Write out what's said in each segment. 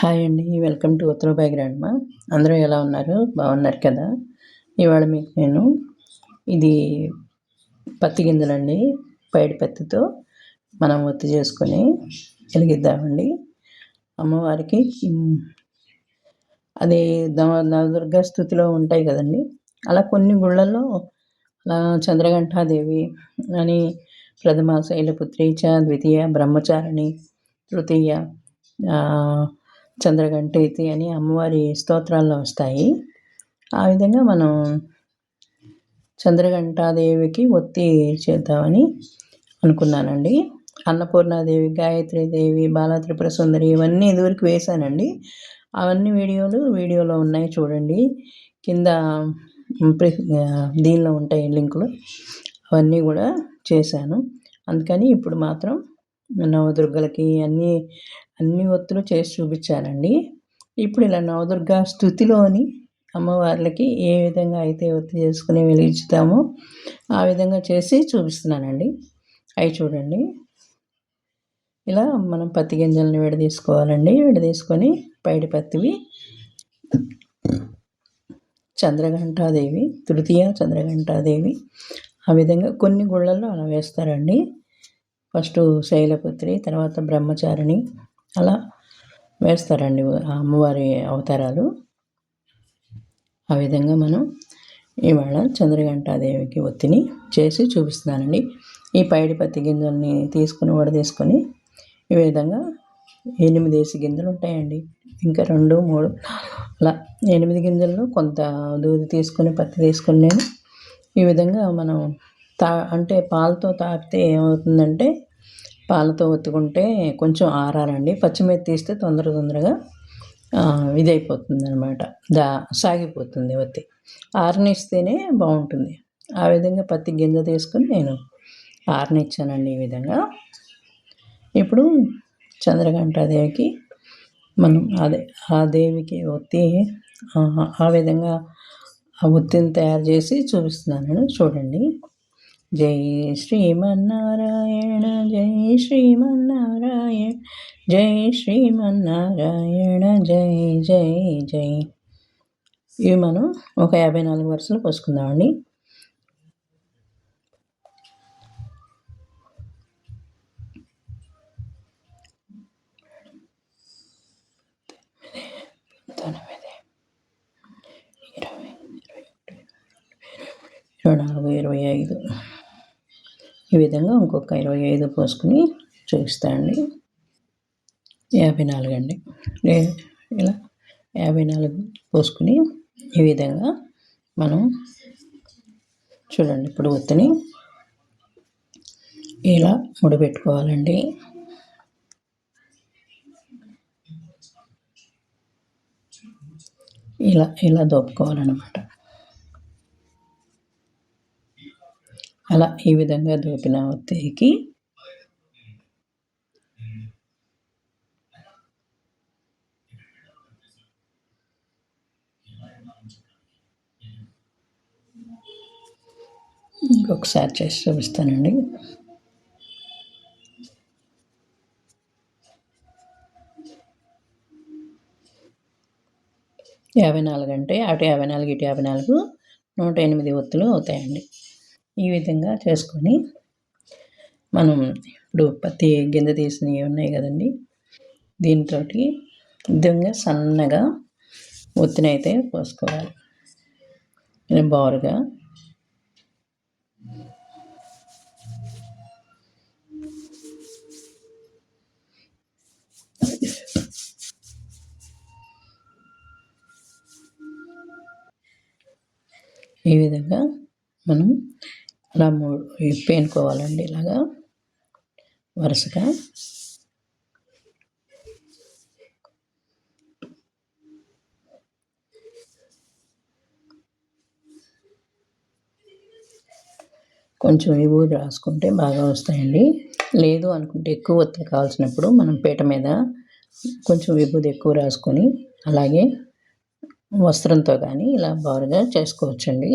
Hi అండి. Welcome to Uttara by అందరూ ఎలా ఉన్నారు? బాగున్నారు కదా? ఇవాళ మీకు నేను ఇది పత్తి గింజలండి. పైడి పత్తితో మనం ఒత్తి చేసుకొని వెలిగిద్దామండి. అమ్మవారికి అది నవదుర్గా స్థుతిలో ఉంటాయి కదండి. అలా కొన్ని గుళ్ళల్లో అలా చంద్రఘంటాదేవి అని ప్రథమ శైలపుత్రి చ ద్వితీయ బ్రహ్మచారిణి తృతీయ చంద్రగంటేతి అని అమ్మవారి స్తోత్రాల్లో వస్తాయి. ఆ విధంగా మనం చంద్రఘంటాదేవికి ఒత్తి చేద్దామని అనుకున్నానండి. అన్నపూర్ణాదేవి గాయత్రీదేవి బాల త్రిపుర సుందరి ఇవన్నీ ఇదివరకు వేశానండి. అవన్నీ వీడియోలు వీడియోలో ఉన్నాయి చూడండి. కింద దీనిలో ఉంటాయి లింకులు. అవన్నీ కూడా చేశాను. అందుకని ఇప్పుడు మాత్రం నవదుర్గలకి అన్నీ అన్ని ఒత్తులు చేసి చూపించానండి ఇప్పుడు ఇలా నవదుర్గా స్థుతిలోని అమ్మవార్లకి ఏ విధంగా అయితే ఒత్తి చేసుకుని వెలిగించుతామో ఆ విధంగా చేసి చూపిస్తున్నానండి. అవి చూడండి. ఇలా మనం పత్తి గింజలను విడదీసుకోవాలండి. విడదీసుకొని పైడి పత్తివి చంద్రఘంటాదేవి తృతీయ చంద్రఘంటాదేవి ఆ విధంగా కొన్ని గుళ్ళల్లో అలా వేస్తారండి. ఫస్ట్ శైలపుత్రి తర్వాత బ్రహ్మచారిణి అలా వేస్తారండి అమ్మవారి అవతారాలు. ఆ విధంగా మనం ఇవాళ చంద్రఘంటాదేవికి ఒత్తిని చేసి చూపిస్తున్నానండి. ఈ పైడి పత్తి గింజల్ని తీసుకుని వడదీసుకొని ఈ విధంగా ఎనిమిదేసి గింజలు ఉంటాయండి. ఇంకా రెండు మూడు అలా ఎనిమిది గింజల్లో కొంత దూది తీసుకొని పత్తి తీసుకొని నేను ఈ విధంగా మనం తా అంటే పాలతో తాపితే ఏమవుతుందంటే పాలతో ఒత్తుకుంటే కొంచెం ఆరాలండి. పచ్చిమిర్చి తీస్తే తొందర తొందరగా ఇది అయిపోతుంది అనమాట దా సాగిపోతుంది ఒత్తి. ఆరనిస్తేనే బాగుంటుంది. ఆ విధంగా పత్తి గింజ తీసుకొని నేను ఆరనిచ్చానండి ఈ విధంగా. ఇప్పుడు చంద్రఘంట దేవికి మనం అదే ఆ దేవికి ఒత్తి ఆ విధంగా ఆ ఒత్తిని తయారు చేసి చూపిస్తున్నాను. చూడండి. జై శ్రీమన్నారాయణ జై శ్రీమన్నారాయణ జై శ్రీమన్నారాయణ జై జై జై ఇవి మనం ఒక యాభై నాలుగు వరుసలు పోసుకుందామండి ఇరవై నాలుగు ఇరవై ఐదు ఈ విధంగా ఇంకొక ఇరవై ఐదు పోసుకుని చూపిస్తానండి యాభై నాలుగు అండి. ఇలా యాభై నాలుగు పోసుకుని ఈ విధంగా మనం చూడండి ఇప్పుడు ఒత్తిని ఇలా ముడిపెట్టుకోవాలండి. ఇలా ఇలా దోపుకోవాలన్నమాట. అలా ఈ విధంగా దోపిన ఒత్తిడికి ఇంకొకసారి చేసి చూపిస్తానండి. యాభై నాలుగు అంటే అటు యాభై నాలుగు ఇటు యాభై నాలుగు నూట ఎనిమిది ఒత్తులు అవుతాయండి. ఈ విధంగా చేసుకొని మనం ఇప్పుడు పత్తి గింజ తీసినవి ఉన్నాయి కదండి దీంతో విధంగా సన్నగా ఒత్తినైతే పోసుకోవాలి. బారుగా ఈ విధంగా మనం అలా మూడు పేనుకోవాలండి ఇలాగా వరుసగా. కొంచెం విభూది రాసుకుంటే బాగా వస్తాయండి. లేదు అనుకుంటే ఎక్కువ ఒత్తిడి కావాల్సినప్పుడు మనం పీట మీద కొంచెం విభూది ఎక్కువ రాసుకొని అలాగే వస్త్రంతో కానీ ఇలా బారుగా చేసుకోవచ్చండి.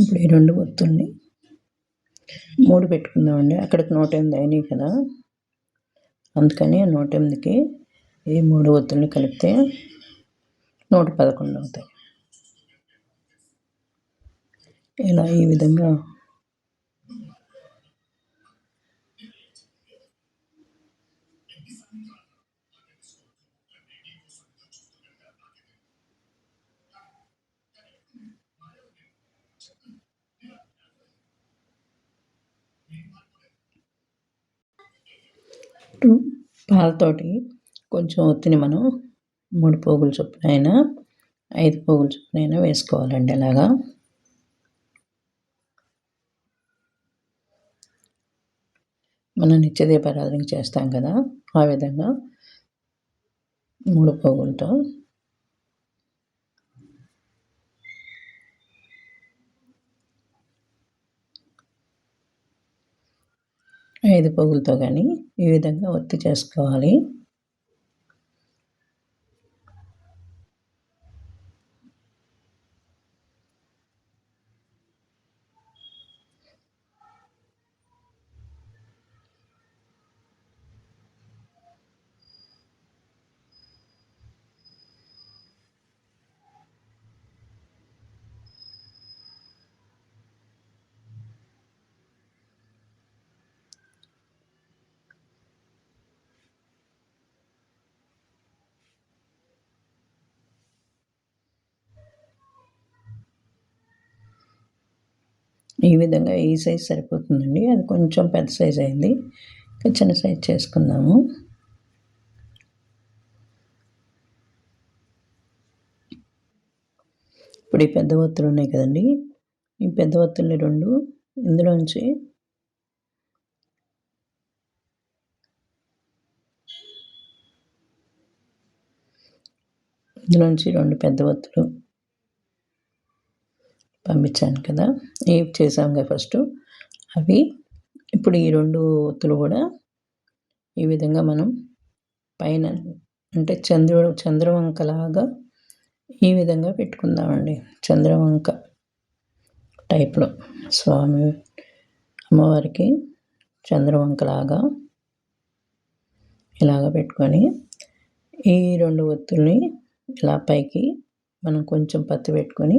ఇప్పుడు ఈ రెండు ఒత్తుల్ని మూడు పెట్టుకుందామండి. అక్కడికి నూట ఎనిమిది అయినాయి కదా. అందుకని నూట ఎనిమిదికి ఈ మూడు ఒత్తుల్ని కలిపితే నూట పదకొండు అవుతాయి ఇలా ఈ విధంగా పాలతోటి కొంచెం ఒత్తిని మనం మూడు పోగుల చొప్పున అయినా ఐదు పోగులు చొప్పున అయినా వేసుకోవాలండి అలాగా. మనం నిత్యదీపారాధన చేస్తాం కదా ఆ విధంగా మూడు పోగులతో. ఐదు పొగులతో కానీ ఈ విధంగా ఒత్తి చేసుకోవాలి. ఈ విధంగా ఈ సైజ్ సరిపోతుందండి. అది కొంచెం పెద్ద సైజ్ అయింది. చిన్న సైజ్ చేసుకుందాము. ఇప్పుడు ఈ పెద్ద ఒత్తులు ఉన్నాయి కదండి. ఈ పెద్ద ఒత్తుల్ని రెండు ఇందులోంచి ఇందులోంచి రెండు పెద్ద ఒత్తులు పంపించాను కదా. ఏం చేసాం కదా ఫస్ట్? అవి ఇప్పుడు ఈ రెండు ఒత్తులు కూడా ఈ విధంగా మనం పైన అంటే చంద్రుడు చంద్రవంకలాగా ఈ విధంగా పెట్టుకుందామండి. చంద్రవంక టైప్లో. స్వామి అమ్మవారికి చంద్రవంకలాగా ఇలాగ పెట్టుకొని ఈ రెండు ఒత్తుల్ని ఇలా పైకి మనం కొంచెం పత్తి పెట్టుకొని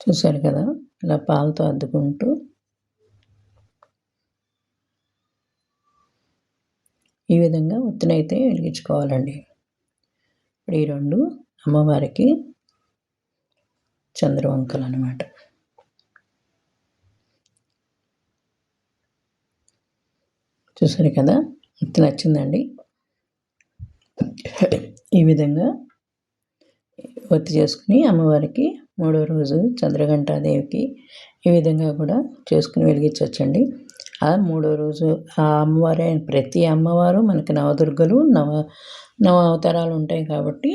చూశారు కదా ఇలా పాలతో అద్దుకుంటూ. ఈ విధంగా ఒత్తినైతే వెలిగించుకోవాలండి. ఇప్పుడు ఈ రెండు అమ్మవారికి చంద్రవంకలు అనమాట చూసారు కదా ఒత్తి నచ్చిందండి. ఈ విధంగా ఒత్తి చేసుకుని అమ్మవారికి మూడో రోజు చంద్రఘంటాదేవికి ఈ విధంగా కూడా చేసుకుని వెలిగించవచ్చండి. ఆ మూడో రోజు ఆ అమ్మవారే ప్రతి అమ్మవారు మనకి నవదుర్గలు నవ నవ అవతారాలు ఉంటాయి కాబట్టి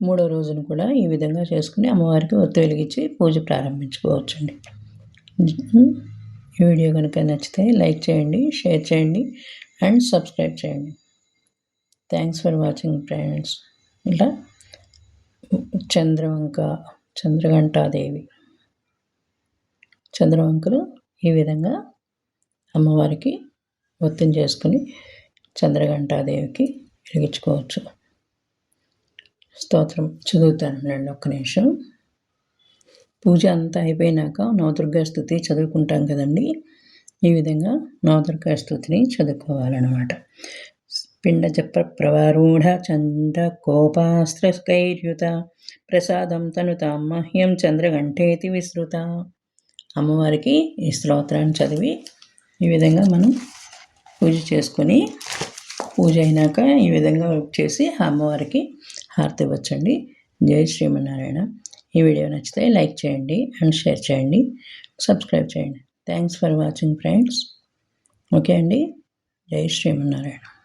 మూడో రోజును కూడా ఈ విధంగా చేసుకుని అమ్మవారికి ఒత్తి వెలిగించి పూజ ప్రారంభించుకోవచ్చండి. ఈ వీడియో కనుక నచ్చితే లైక్ చేయండి షేర్ చేయండి అండ్ సబ్స్క్రైబ్ చేయండి. Thanks for watching friends. ఇలా చంద్రవంక చంద్రఘంటాదేవి. చంద్రవంకులు ఈ విధంగా అమ్మవారికి ఒత్తిని చేసుకుని చంద్రఘంటాదేవికి వెలిగించుకోవచ్చు. స్తోత్రం చదువుతాను ఒక్క నిమిషం. పూజ అంతా అయిపోయినాక నవదుర్గా స్థుతి చదువుకుంటాం కదండి. ఈ విధంగా నవదుర్గా స్థుతిని చదువుకోవాలన్నమాట. పిండజప్ర ప్రవారూఢ చంద్ర కోపాస్త్రకైర్యుత ప్రసాదం తనుతాం మహ్యం చంద్రగంటేతి విస్తృత అమ్మవారికి ఈ స్తోత్రాన్ని చదివి ఈ విధంగా మనం పూజ చేసుకొని పూజ అయినాక ఈ విధంగా చేసి అమ్మవారికి హారతి ఇవ్వచ్చండి. జై శ్రీమన్నారాయణ. ఈ వీడియో నచ్చితే లైక్ చేయండి అండ్ షేర్ చేయండి. సబ్స్క్రైబ్ చేయండి. Thanks for watching friends. Okay అండి. జై శ్రీమన్నారాయణ.